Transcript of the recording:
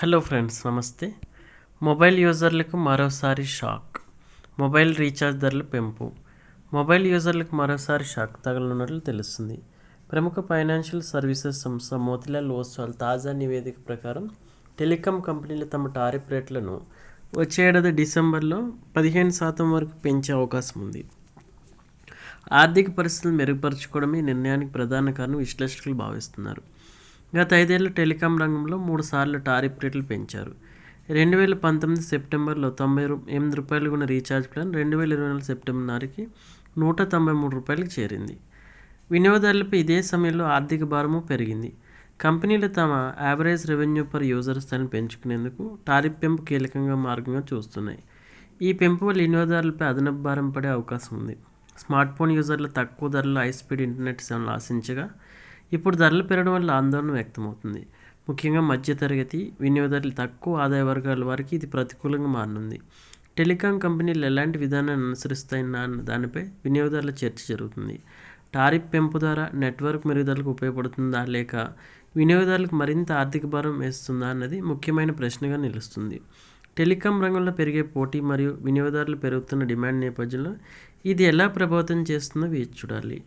Hello friends నమస్తే. Mobile యూజర్లకు మరోసారి షాక్. మొబైల్ రీఛార్జ్ ధరల పెంపు. మొబైల్ యూజర్లకు మరోసారి షాక్ తగలనున్నట్లు తెలుస్తుంది. ప్రముఖ ఫైనాన్షియల్ సర్వీసెస్ సంస్థ మోతిలాల్ ఓస్వాల్ తాజా నివేదిక ప్రకారం టెలికాం కంపెనీలు తమ టారిఫ్ రేట్లను వచ్చే ఏడాది డిసెంబర్లో పదిహేను శాతం వరకు పెంచే అవకాశం ఉంది. ఆర్థిక పరిస్థితులు మెరుగుపరచుకోవడమే నిర్ణయానికి ప్రధాన కారణం విశ్లేషకులు భావిస్తున్నారు. గత ఐదేళ్ళ టెలికాం రంగంలో మూడు సార్లు టారిఫ్ రేట్లు పెంచారు. రెండు వేల పంతొమ్మిది సెప్టెంబర్లో తొంభై రూ ఎనిమిది రూపాయలు ఉన్న రీఛార్జ్ ప్లాన్ రెండు వేల ఇరవై నాలుగు సెప్టెంబర్ నాటికి నూట తొంభై మూడు రూపాయలకు చేరింది. వినియోగదారులపై ఇదే సమయంలో ఆర్థిక భారము పెరిగింది. కంపెనీలు తమ యావరేజ్ రెవెన్యూ పర్ యూజర్ స్థాయిని పెంచుకునేందుకు టారిఫ్ పెంపు కీలకంగా మార్గంగా చూస్తున్నాయి. ఈ పెంపు వల్ల వినియోగదారులపై అదనపు భారం పడే అవకాశం ఉంది. స్మార్ట్ ఫోన్ యూజర్లు తక్కువ ధరలో హై స్పీడ్ ఇంటర్నెట్ సేవలు ఆశించగా ఇప్పుడు ధరలు పెరగడం వల్ల ఆందోళన వ్యక్తమవుతుంది. ముఖ్యంగా మధ్యతరగతి వినియోగదారులు తక్కువ ఆదాయ వర్గాల వారికి ఇది ప్రతికూలంగా మారనుంది. టెలికాం కంపెనీలు ఎలాంటి విధానాన్ని అనుసరిస్తాయన్న దానిపై వినియోగదారుల చర్చ జరుగుతుంది. టారిఫ్ పెంపు ద్వారా నెట్వర్క్ మెరుగుదలకు ఉపయోగపడుతుందా లేక వినియోగదారులకు మరింత ఆర్థిక భారం వేస్తుందా అన్నది ముఖ్యమైన ప్రశ్నగా నిలుస్తుంది. టెలికాం రంగంలో పెరిగే పోటీ మరియు వినియోగదారులు పెరుగుతున్న డిమాండ్ నేపథ్యంలో ఇది ఎలా ప్రభావితం చేస్తుందో వేచి చూడాలి.